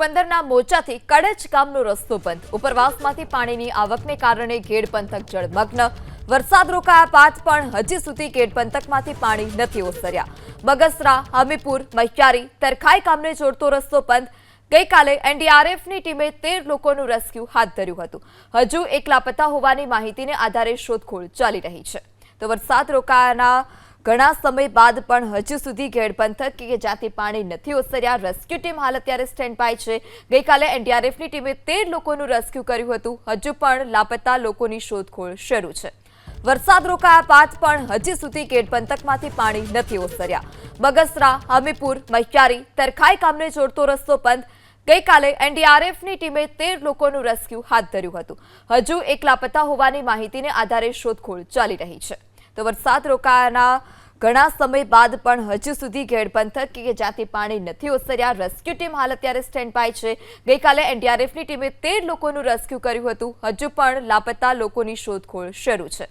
પોરબંદરના મોચાથી કડચ ગામનો રસ્તો બંધ. ઉપરવાસમાંથી પાણીની આવકને કારણે ઘેડ પંથક જળમગ્ન. વરસાદ રોકાયા બાદ પણ હજી સુધી ઘેડ પંથકમાંથી પાણી નથી ઓસર્યા. બગસરા હમીપુર મહિયારી, તરખાઈ ગામને જોડતો રસ્તો બંધ. ગઈકાલે એનડીઆરએફની ટીમે તેર લોકોનું રેસ્ક્યુ હાથ ધર્યું હતું. હજુ એક લાપતા હોવાની માહિતીને આધારે શોધખોળ ચાલી રહી છે. તો વરસાદ રોકાયાના ઘણા સમય બાદ પણ હજુ સુધી ઘેડ પંથક કે જ્યાંથી પાણી નથી ઓસર્યા. રેસ્ક્યુ ટીમ હાલ અત્યારે સ્ટેન્ડ બાય છે. ગઈકાલે એનડીઆરએફની ટીમે તેર લોકોનું રેસ્ક્યુ કર્યું હતું. હજુ પણ લાપતા લોકોની શોધખોળ શરૂ છે. વરસાદ રોકાયા બાદ પણ હજી સુધી ઘેડ પંથકમાંથી પાણી નથી ઓસર્યા. બગસરા હમીપુર મહિયારી તરખાઈ ગામને જોડતો રસ્તો બંધ. ગઈકાલે એનડીઆરએફની ટીમે તેર લોકોનું રેસ્ક્યુ હાથ ધર્યું હતું. હજુ એક લાપતા હોવાની માહિતીને આધારે શોધખોળ ચાલી રહી છે. તો વરસાદ રોકાયાના ઘણા સમય બાદ પણ હજુ સુધી ઘેડ પંથક કે જ્યાંથી પાણી નથી ઓસર્યા રેસ્ક્યુ ટીમ હાલ અત્યારે સ્ટેન્ડ બાય છે. ગઈકાલે એનડીઆરએફની ટીમે તેર લોકોનું રેસ્ક્યુ કર્યું હતું. હજુ પણ લાપતા લોકોની શોધખોળ શરૂ છે.